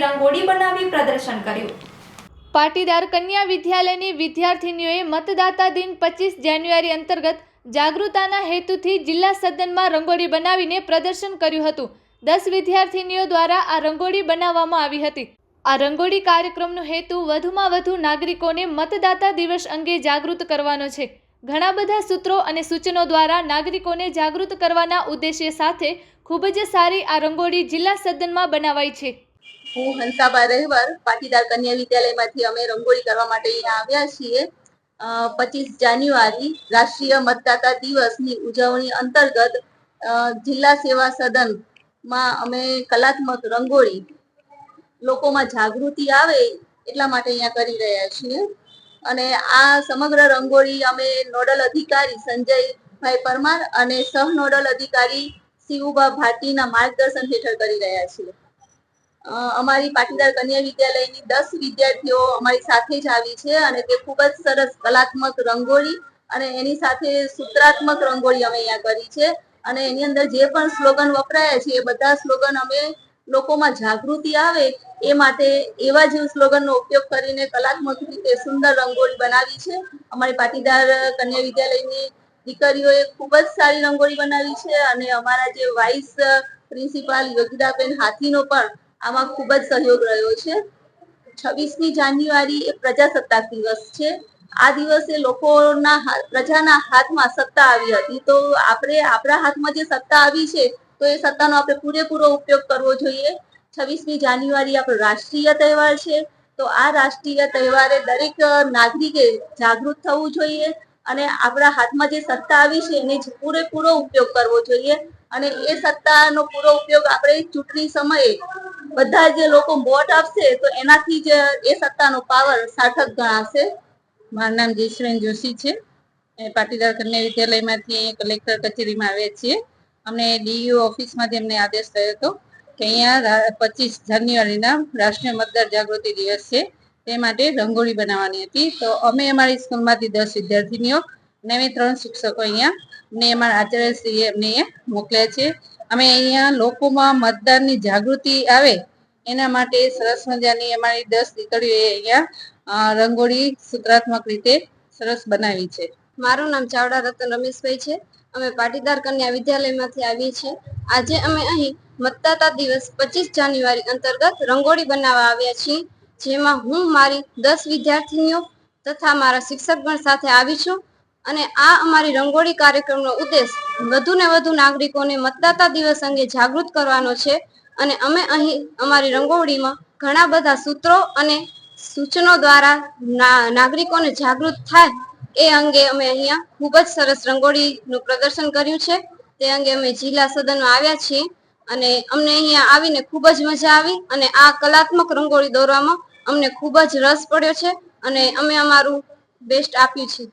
રંગોળી બનાવી પ્રદર્શન કર્યું. પાટીદાર કન્યા વિદ્યાલયની વિદ્યાર્થીનીઓએ મતદાતા દિન પચીસ જાન્યુઆરી અંતર્ગત જાગૃતતાના હેતુથી જિલ્લા સદનમાં રંગોળી બનાવીને પ્રદર્શન કર્યું હતું. દસ વિદ્યાર્થીનીઓ દ્વારા આ રંગોળી બનાવવામાં આવી હતી. આ રંગોળી કાર્યક્રમનો હેતુ વધુમાં વધુ નાગરિકોને મતદાતા દિવસ અંગે જાગૃત કરવાનો છે. ઘણા બધા સૂત્રો અને સૂચનો દ્વારા નાગરિકોને જાગૃત કરવાના ઉદ્દેશ્ય સાથે ખૂબ જ સારી આ રંગોળી જિલ્લા સદનમાં બનાવાઈ છે. હું હંસાબા રહેવર પાટીદાર કન્યા વિદ્યાલયમાંથી અમે રંગોળી કરવા માટે અહીંયા આવ્યા છીએ. પચીસ જાન્યુઆરી રાષ્ટ્રીય મતદાતા દિવસની ઉજવણી અંતર્ગત જિલ્લા સેવા સદનમાં અમે કલાત્મક રંગોળી લોકોમાં જાગૃતિ આવે એટલા માટે અહીંયા કરી રહ્યા છીએ. અને આ સમગ્ર રંગોળી અમે નોડલ અધિકારી સંજયભાઈ પરમાર અને સહ નોડલ અધિકારી શિવુભા ભાટીના માર્ગદર્શન હેઠળ કરી રહ્યા છીએ. અમારી પાટીદાર કન્યા વિદ્યાલયની દસ વિદ્યાર્થીઓ અમારી સાથે જ આવી છે અને તે ખૂબ જ સરસ કલાત્મક રંગોળી અને એની સાથે સૂત્રાત્મક રંગોળી અમે અહીંયા કરી છે. અને એની અંદર જે પણ સ્લોગન વપરાયા છે એ બધા સ્લોગન અમે લોકોમાં જાગૃતિ આવે એ માટે એવા જ સ્લોગનનો ઉપયોગ કરીને કલાત્મક રીતે સુંદર રંગોળી બનાવી છે. અમારી પાટીદાર કન્યા વિદ્યાલયની દીકરીઓએ ખૂબ જ સારી રંગોળી બનાવી છે અને અમારા જે વાઇસ પ્રિન્સિપાલ યોગિતાબેન હાથીનો પણ આમાં ખૂબ જ સહયોગ રહ્યો છે. છવ્વીસમી જાન્યુઆરી એ પ્રજાસત્તાક દિવસ છે. આ દિવસે લોકોના પ્રજાના હાથમાં સત્તા આવી હતી. તો આપણે, આપણા હાથમાં જે સત્તા આવી છે, તો એ સત્તાનો આપણે પૂરેપૂરો ઉપયોગ કરવો જોઈએ. છવ્વીસમી જાન્યુઆરી આપણો રાષ્ટ્રીય તહેવાર છે. તો આ રાષ્ટ્રીય તહેવારે દરેક નાગરિકે જાગૃત થવું જોઈએ. અને આપણા હાથમાં જે સત્તા આવી છે, એને પૂરેપૂરો ઉપયોગ કરવો જોઈએ. અને એ સત્તાનો પૂરો ઉપયોગ આપણે ચૂંટણી સમયે બધા જે લોકો વોટ આપશે, તો એનાથી જ એ સત્તાનો પાવર સાર્થક ગણાશે. મારું નામ જયશ્રેન જોશી છે. પાટીદાર કન્યા વિદ્યાલયમાંથી કલેક્ટર કચેરીમાં આવ્યા છીએ. અમને ડીયુ ઓફિસમાંથી અમને આદેશ થયો હતો કે અહીંયા પચીસ જાન્યુઆરીના રાષ્ટ્રીય મતદાર જાગૃતિ દિવસ છે. તે માટે રંગોળી બનાવવાની હતી. તો અમે અમારી સ્કૂલમાંથી દસ વિદ્યાર્થીનીઓ અને ત્રણ શિક્ષકો અહીંયા ને અમારા આચાર્યશ્રીએ અમને અહીંયા મોકલ્યા છે. અમે અહીંયા લોકોમાં મતદાનની જાગૃતિ આવે એના માટે સરસ મજાની અમારી દસ દીકરીઓએ અહીંયા રંગોળી સૂત્રાત્મક રીતે સરસ બનાવી છે. મારું નામ ચાવડા રતન રમેશભાઈ છે. અમે પાટીદાર કન્યા વિદ્યાલયમાંથી આવીએ છીએ. આજે અમે અહીં મતદાતા દિવસ પચીસ જાન્યુઆરી અંતર્ગત રંગોળી બનાવવા આવ્યા છીએ. જેમાં હું મારી દસ વિદ્યાર્થીનીઓ તથા મારા શિક્ષકગણ સાથે આવી છું અને આ અમારી રંગોળી કાર્યક્રમનો ઉદ્દેશ વધુ ને વધુ નાગરિકોને મતદાતા દિવસ અંગે જાગૃત કરવાનો છે અને અમે અહીં અમારી રંગોળીમાં ઘણા બધા સૂત્રો અને સૂચનો દ્વારા નાગરિકોને જાગૃત થાય એ અંગે અમે અહીંયા ખૂબ જ સરસ રંગોળીનું પ્રદર્શન કર્યું છે. તે અંગે અમે જિલ્લા સદનમાં આવ્યા છીએ. અને અમને અહીંયા આવીને ખૂબ જ મજા આવી અને આ કલાત્મક રંગોળી દોરવામાં અમને ખૂબ જ રસ પડ્યો છે અને અમે અમારું બેસ્ટ આપ્યું છે.